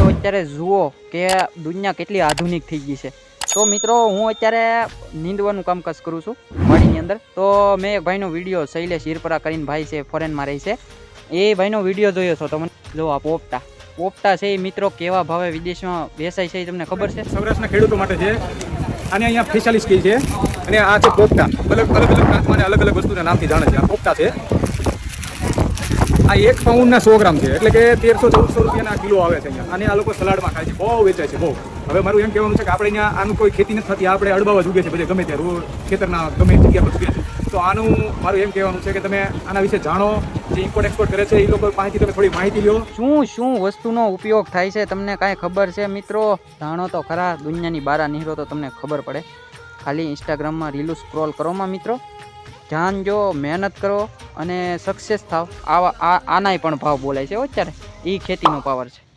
તો અત્યારે જુઓ કે દુનિયા કેટલી આધુનિક થઈ ગઈ છે. તો મિત્રો, હું અત્યારે નીંદવાનું કામકાજ કરું છું વાડીની અંદર. તો મેં એક ભાઈનો વીડિયો શૈલેષ હિરપરા કરીને ભાઈ છે, ફોરેનમાં રહે છે. એ ભાઈનો વીડિયો જોયો છો તમે? જો આ પોપટા. પોપટા છે એ મિત્રો કેવા ભાવે વિદેશમાં વેચાય છે એ તમને ખબર છે? સૌરાષ્ટ્રના ખેડૂતો માટે છે. અને અહીંયા સ્પેશિયાલિસ્ટ કહે છે. અને આ છે પોપટા. અલગ અલગ અલગ અને અલગ અલગ વસ્તુના નામથી જાણે છે. આ પોપટા છે. આ એક પાઉન્ડના સો ગ્રામ છે, એટલે કે તેરસો ચૌદસો રૂપિયાના કિલો આવે છે અહીંયા. અને આ લોકો સલાડમાં ખાય છે, બહુ વેચે છે, બહુ. હવે મારું એમ કહેવાનું છે કે આપણે અહીંયા આનું કોઈ ખેતી નથી થતી, આપણે અડબાવા જુગે છે પછી ગમે ત્યાં ખેતરના ગમે જગ્યા પર છે. તો આનું મારું એમ કહેવાનું છે કે તમે આના વિશે જાણો, જે ઇમ્પોર્ટ એક્સપોર્ટ કરે છે, એ લોકો પાસેથી તમે થોડી માહિતી લો શું શું વસ્તુનો ઉપયોગ થાય છે, તમને કાંઈ ખબર છે મિત્રો? જાણો તો ખરા, દુનિયાની બહાર નીકળો તો તમને ખબર પડે. ખાલી ઇન્સ્ટાગ્રામમાં રીલું સ્ક્રોલ કરોમાં મિત્રો. જાણજો મહેનત કરો. અને સક્સેસ થાવ. આવા આનાય પણ ભાવ બોલાય છે અત્યારે. એ ખેતીનો પાવર છે.